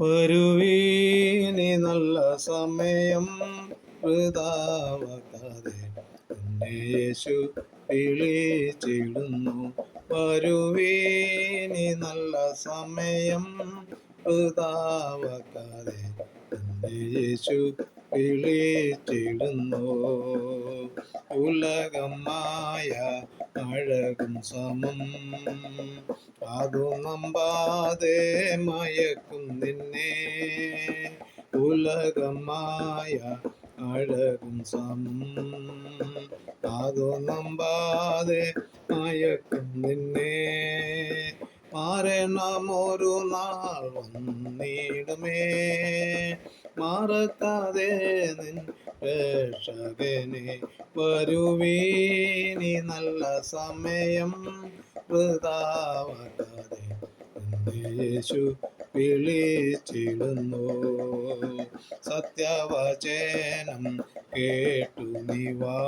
വരുവീനി നല്ല സമയം. വൃതാവാക്കാതെ യേശു വിളിച്ചിടുന്നു. വരുവീനി നല്ല സമയം. വൃതാവാക്കാതെ യേശു വിളിച്ചിടുന്നു. ഉലകമായ അഴകും സമം. അതു നമ്പാതെ മയക്കും നിന്നെ. ഉലകമായ അഴകും സമം. അതു നമ്പാതെ മയക്കും നിന്നെ. മാറണമൊരു നാൾ വന്നിടുമേ. മറക്കാതെ രക്ഷകനെ വരുവീനി നല്ല സമയം വൃതാവാക്കാതെ എന്നെ യേശു വിളിച്ചിടുന്നു. സത്യവചനം കേട്ടു നിവാ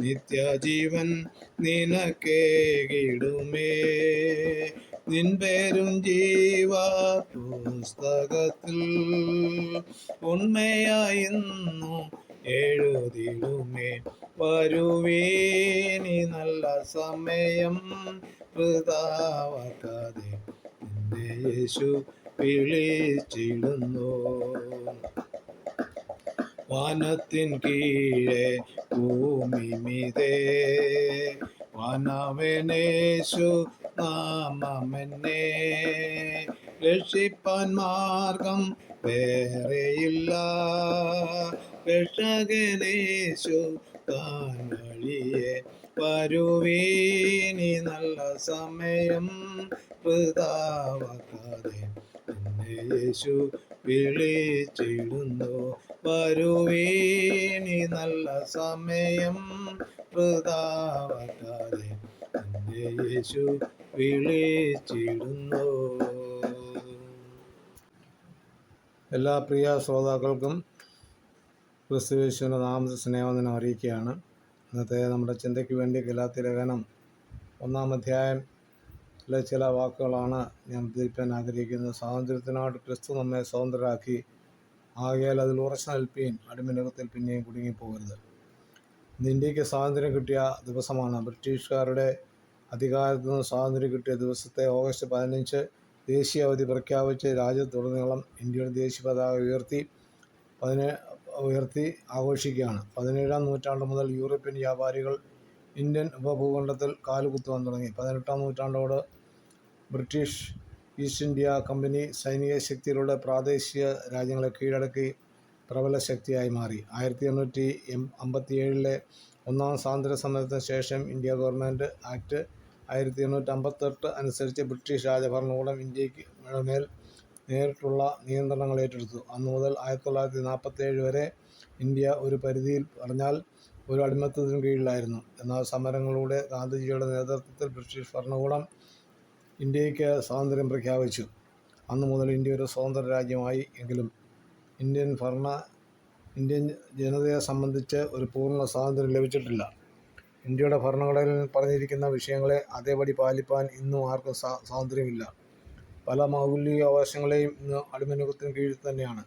നിത്യജീവൻ നിനക്കേകിടുമേ നിൻ പേരും ജീവ പുസ്തകത്തിൽ. ഉണ്മയായിരുന്നു എഴുതിടുമേ. വരുവേനി നല്ല സമയം വൃതാവാക്കാതെ എന്നെ യേശു വിളിച്ചിടുന്നു. വാനത്തിൻ കീഴേ ഭൂമിമിതേ വനവനേശു നാമമെന്നെ. രക്ഷിപ്പാൻ മാർഗം വേറെയില്ല. രക്ഷകനേശു താൻ വരുവീനി നല്ല സമയം. വൃതാവാക്കാതെ യേശു വിളിച്ചിടുന്നു. വരുവീനി നല്ല സമയം എന്നെ യേശു വിളിച്ചിടുന്നു. എല്ലാ പ്രിയ ശ്രോതാക്കൾക്കും ക്രിസ്തുവേശുവിന്റെ നാമത്തെ സ്നേഹവന്ദനം അറിയിക്കുകയാണ്. ഇന്നത്തെ നമ്മുടെ ചിന്തയ്ക്ക് വേണ്ടി ഗലാത്തി ലേഖനം ഒന്നാം അധ്യായം ചില വാക്കുകളാണ് ഞാൻ ഉദ്ധരിക്കാൻ ആഗ്രഹിക്കുന്നത്. സ്വാതന്ത്ര്യത്തിനായിട്ട് ക്രിസ്തു നമ്മെ സ്വതന്ത്രരാക്കി ആകയാൽ അതിൽ ഉറച്ചു നിൽപ്പീൻ അടിമനുഖത്തിൽ പിന്നെയും കുടുങ്ങിപ്പോകരുത്. ഇന്ത്യയ്ക്ക് സ്വാതന്ത്ര്യം കിട്ടിയ ദിവസമാണ്. ബ്രിട്ടീഷുകാരുടെ അധികാരത്തിൽ നിന്ന് സ്വാതന്ത്ര്യം കിട്ടിയ ദിവസത്തെ ഓഗസ്റ്റ് പതിനഞ്ച് ദേശീയ അവധി പ്രഖ്യാപിച്ച് രാജ്യത്തുടനീളം ഇന്ത്യയുടെ ദേശീയ പതാക ഉയർത്തി പതിനേ ഉയർത്തി ആഘോഷിക്കുകയാണ്. പതിനേഴാം നൂറ്റാണ്ട് മുതൽ യൂറോപ്യൻ വ്യാപാരികൾ ഇന്ത്യൻ ഉപഭൂഖണ്ഡത്തിൽ കാലുകുത്തുവാൻ തുടങ്ങി. പതിനെട്ടാം നൂറ്റാണ്ടോട് ബ്രിട്ടീഷ് ഈസ്റ്റ് ഇന്ത്യ കമ്പനി സൈനിക ശക്തിയിലൂടെ പ്രാദേശിക രാജ്യങ്ങളെ കീഴടക്കി പ്രബല ശക്തിയായി മാറി. ആയിരത്തി എണ്ണൂറ്റി എം അമ്പത്തി ഏഴിലെ ഒന്നാം സ്വാതന്ത്ര്യ സമരത്തിന് ശേഷം ഇന്ത്യ ഗവൺമെന്റ് ആക്ട് ആയിരത്തി എണ്ണൂറ്റി അമ്പത്തെട്ട് അനുസരിച്ച് ബ്രിട്ടീഷ് രാജഭരണകൂടം ഇന്ത്യയ്ക്ക് മേൽ നേരിട്ടുള്ള നിയന്ത്രണങ്ങൾ ഏറ്റെടുത്തു. അന്നു മുതൽ ആയിരത്തി തൊള്ളായിരത്തി നാൽപ്പത്തേഴ് വരെ ഇന്ത്യ ഒരു പരിധിയിൽ പറഞ്ഞാൽ ഒരു അടിമത്തത്തിന് കീഴിലായിരുന്നു. എന്നാൽ സമരങ്ങളിലൂടെ ഗാന്ധിജിയുടെ നേതൃത്വത്തിൽ ബ്രിട്ടീഷ് ഭരണകൂടം ഇന്ത്യയ്ക്ക് സ്വാതന്ത്ര്യം പ്രഖ്യാപിച്ചു. അന്നു മുതൽ ഇന്ത്യ ഒരു സ്വതന്ത്ര രാജ്യമായി എങ്കിലും ഇന്ത്യൻ ഭരണ ഇന്ത്യൻ ജനതയെ സംബന്ധിച്ച് ഒരു പൂർണ സ്വാതന്ത്ര്യം ലഭിച്ചിട്ടില്ല. ഇന്ത്യയുടെ ഭരണഘടനയിൽ പറഞ്ഞിരിക്കുന്ന വിഷയങ്ങളെ അതേപടി പാലിപ്പാൻ ഇന്നും ആർക്കും സ്വാ സ്വാതന്ത്ര്യമില്ല. പല മൗലിക അവകാശങ്ങളെയും ഇന്ന് അടിമനുഖത്തിന് കീഴിൽ തന്നെയാണ്.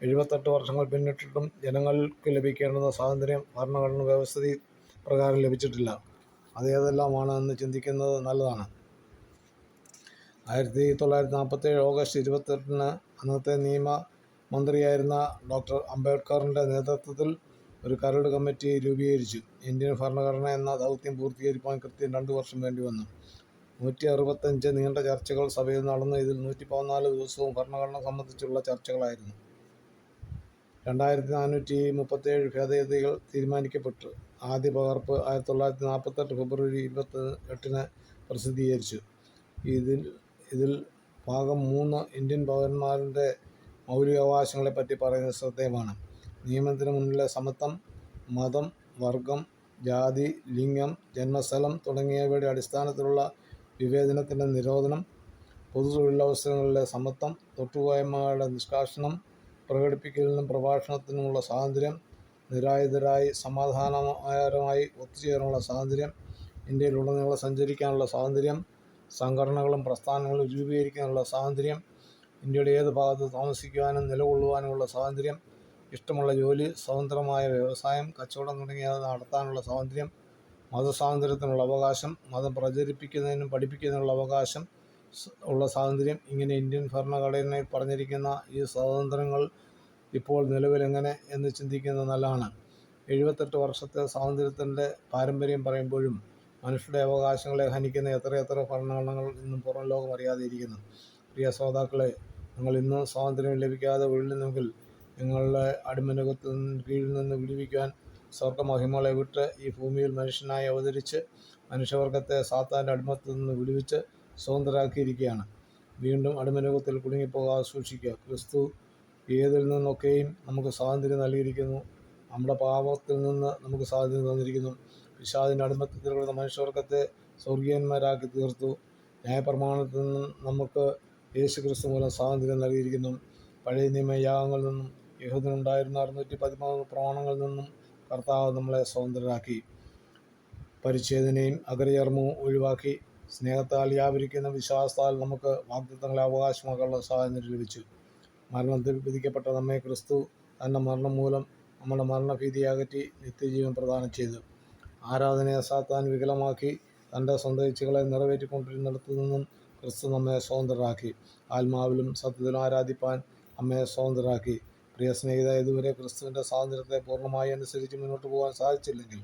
എഴുപത്തെട്ട് വർഷങ്ങൾ പിന്നിട്ടിട്ടും ജനങ്ങൾക്ക് ലഭിക്കേണ്ടുന്ന സ്വാതന്ത്ര്യം ഭരണഘടന വ്യവസ്ഥിതി പ്രകാരം ലഭിച്ചിട്ടില്ല. അതേതെല്ലാമാണ് എന്ന് ചിന്തിക്കുന്നത് നല്ലതാണ്. ആയിരത്തി തൊള്ളായിരത്തി നാൽപ്പത്തേഴ് ഓഗസ്റ്റ് ഇരുപത്തെട്ടിന് അന്നത്തെ നിയമ മന്ത്രിയായിരുന്ന ഡോക്ടർ അംബേദ്കറിന്റെ നേതൃത്വത്തിൽ ഒരു കരട് കമ്മിറ്റി രൂപീകരിച്ചു. ഇന്ത്യൻ ഭരണഘടന എന്ന ദൗത്യം പൂർത്തീകരിക്കാൻ കൃത്യം രണ്ട് വർഷം വേണ്ടി വന്നു. നൂറ്റി അറുപത്തഞ്ച് നീണ്ട ചർച്ചകൾ സഭയിൽ നടന്നു. ഇതിൽ നൂറ്റി പതിനാല് ദിവസവും ഭരണഘടന സംബന്ധിച്ചുള്ള ചർച്ചകളായിരുന്നു. രണ്ടായിരത്തി നാനൂറ്റി മുപ്പത്തേഴ് ഭേദഗതികൾ തീരുമാനിക്കപ്പെട്ടു. ആദ്യ പകർപ്പ് ആയിരത്തി തൊള്ളായിരത്തി നാൽപ്പത്തെട്ട് ഫെബ്രുവരി ഇരുപത്തി എട്ടിന് പ്രസിദ്ധീകരിച്ചു. ഇതിൽ ഇതിൽ ഭാഗം മൂന്ന് ഇന്ത്യൻ പൗരന്മാരുടെ മൗലികാവകാശങ്ങളെപ്പറ്റി പറയുന്നത് ശ്രദ്ധേയമാണ്. നിയമത്തിന് മുന്നിലെ സമത്വം മതം വർഗം ജാതി ലിംഗം ജന്മസ്ഥലം തുടങ്ങിയവയുടെ അടിസ്ഥാനത്തിലുള്ള വിവേചനത്തിന്റെ നിരോധനം പൊതു തൊഴിലവസരങ്ങളിലെ സമത്വം തൊട്ടുപോയന്മാരുടെ നിഷ്കാഷണം പ്രകടിപ്പിക്കലിനും പ്രഭാഷണത്തിനുമുള്ള സ്വാതന്ത്ര്യം നിരായുധരായി സമാധാനപരമായി ഒത്തുചേരാനുള്ള സ്വാതന്ത്ര്യം ഇന്ത്യയിലുടനീളം സഞ്ചരിക്കാനുള്ള സ്വാതന്ത്ര്യം സംഘടനകളും പ്രസ്ഥാനങ്ങളും രൂപീകരിക്കാനുള്ള സ്വാതന്ത്ര്യം ഇന്ത്യയുടെ ഏത് ഭാഗത്ത് താമസിക്കുവാനും നിലകൊള്ളുവാനുമുള്ള സ്വാതന്ത്ര്യം ഇഷ്ടമുള്ള ജോലി സ്വതന്ത്രമായ വ്യവസായം കച്ചവടം തുടങ്ങിയ നടത്താനുള്ള സ്വാതന്ത്ര്യം മതസ്വാതന്ത്ര്യത്തിനുള്ള അവകാശം മതം പ്രചരിപ്പിക്കുന്നതിനും പഠിപ്പിക്കുന്നതിനുള്ള അവകാശം ഉള്ള സ്വാതന്ത്ര്യം. ഇങ്ങനെ ഇന്ത്യൻ ഭരണഘടനയിൽ പറഞ്ഞിരിക്കുന്ന ഈ സ്വാതന്ത്ര്യങ്ങൾ ഇപ്പോൾ നിലവിലെങ്ങനെ എന്ന് ചിന്തിക്കുന്നത് നല്ലതാണ്. എഴുപത്തെട്ട് വർഷത്തെ സ്വാതന്ത്ര്യത്തിന്റെ പാരമ്പര്യം പറയുമ്പോഴും മനുഷ്യരുടെ അവകാശങ്ങളെ ഹനിക്കുന്ന എത്രയെത്ര ഭരണഘടനകൾ ഇന്നും പുറം ലോകം അറിയാതെ ഇരിക്കുന്നു. പ്രിയ ശ്രോതാക്കളെ നിങ്ങൾ ഇന്ന് സ്വാതന്ത്ര്യം ലഭിക്കാതെ വീഴുന്നെങ്കിൽ നിങ്ങളുടെ അടിമനുഖത്ത് കീഴിൽ നിന്ന് വിടുവിക്കുവാൻ സ്വർഗമഹിമകളെ വിട്ട് ഈ ഭൂമിയിൽ മനുഷ്യനായി അവതരിച്ച് മനുഷ്യവർഗത്തെ സാത്താന്റെ അടിമത്തിൽ നിന്ന് വിടുവിച്ച് സ്വതന്ത്രരാക്കിയിരിക്കുകയാണ്. വീണ്ടും അടിമനുഖത്തിൽ കുടുങ്ങിപ്പോകാതെ സൂക്ഷിക്കുക. ക്രിസ്തു ഏതിൽ നിന്നൊക്കെയും നമുക്ക് സ്വാതന്ത്ര്യം നൽകിയിരിക്കുന്നു. നമ്മുടെ പാപത്തിൽ നിന്ന് നമുക്ക് സ്വാതന്ത്ര്യം തന്നിരിക്കുന്നു. പിശാദിന്റെ അടിമത്തത്തിൽ കിടന്ന സ്വർഗീയന്മാരാക്കി തീർത്തു. ന്യായപ്രമാണത്തിൽ നിന്നും നമുക്ക് യേശു ക്രിസ്തു മൂലം സ്വാതന്ത്ര്യം നൽകിയിരിക്കുന്നു. പഴയ നിയമ യാഗങ്ങളിൽ നിന്നും യഹൂദനുണ്ടായിരുന്ന അറുന്നൂറ്റി പതിമൂന്ന് പ്രമാണങ്ങളിൽ നിന്നും കർത്താവ് നമ്മളെ സ്വതന്ത്രരാക്കി പരിച്ഛേദനയും അഗ്രചർമ്മവും ഒഴിവാക്കി. സ്നേഹത്താൽ വ്യാപരിക്കുന്ന വിശ്വാസത്താൽ നമുക്ക് വാഗ്ദത്തങ്ങളെ അവകാശമാക്കാനുള്ള സ്വാതന്ത്ര്യം ലഭിച്ചു. മരണത്തിൽ വിധിക്കപ്പെട്ട നമ്മെ ക്രിസ്തു തന്റെ മരണം മൂലം നമ്മുടെ മരണഭീതി അകറ്റി നിത്യജീവൻ പ്രദാനം ചെയ്തു. ആരാധനയെ സാത്താൻ വികലമാക്കി തന്റെ സ്വന്തം ഇച്ഛകളെ നിറവേറ്റിക്കൊണ്ടിരുന്നിടത്തു നിന്നും ക്രിസ്തു നമ്മെ സ്വതന്ത്രരാക്കി. ആത്മാവിലും സത്യത്തിലും ആരാധിപ്പാൻ അമ്മയെ സ്വതന്ത്രരാക്കി. പ്രിയ സ്നേഹിത ഇതുവരെ ക്രിസ്തുവിന്റെ സ്വാതന്ത്ര്യത്തെ പൂർണമായി അനുസരിച്ച് മുന്നോട്ട് പോകാൻ സാധിച്ചില്ലെങ്കിൽ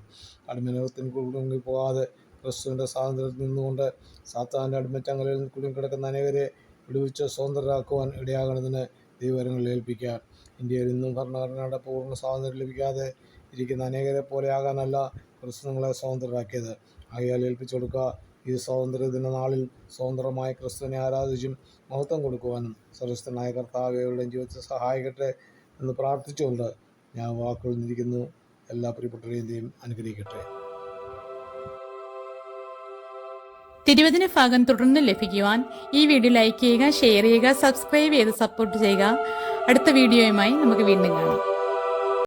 അടിമനത്തിന് കുടുങ്ങി പോകാതെ ക്രിസ്തുവിന്റെ സ്വാതന്ത്ര്യത്തിൽ നിന്നുകൊണ്ട് സാത്താന്റെ അടിമറ്റങ്ങളിൽ കുടുങ്ങിക്കിടക്കുന്ന അനേകരെ വിടുവിച്ച് സ്വതന്ത്രരാക്കുവാൻ ഇടയാകണതിന് ദൈവരങ്ങൾ ഏൽപ്പിക്കുക ഇന്ത്യയിൽ ഇന്നും ഭരണഘടനയുടെ പൂർണ സ്വാതന്ത്ര്യം ലഭിക്കാതെ ഇരിക്കുന്ന അനേകരെ പോലെ ആകാനല്ല ക്രിസ്തു സ്വതന്ത്രരാക്കിയത്. ആകയാൽ ഏൽപ്പിച്ചു കൊടുക്കുക ഈ സ്വാതന്ത്ര്യ ദിന നാളിൽ സ്വതന്ത്രമായ ക്രിസ്തുവിനെ ആരാധിച്ചും മഹത്വം കൊടുക്കുവാനും സർവസ്ഥനായ കർത്താവയുടെ ജീവിതത്തെ സഹായിക്കട്ടെ എന്ന് പ്രാർത്ഥിച്ചുകൊണ്ട് ഞാൻ വാക്കുകൾ എല്ലാ പ്രിയപ്പെട്ടവരെയും അനുഗ്രഹിക്കട്ടെ. തിരുവചന ഭാഗം തുടർന്ന് ലഭിക്കുവാൻ ഈ വീഡിയോ ലൈക്ക് ചെയ്യുക ഷെയർ ചെയ്യുക സബ്സ്ക്രൈബ് ചെയ്ത് സപ്പോർട്ട് ചെയ്യുക. അടുത്ത വീഡിയോയുമായി നമുക്ക് വീണ്ടും കാണാം.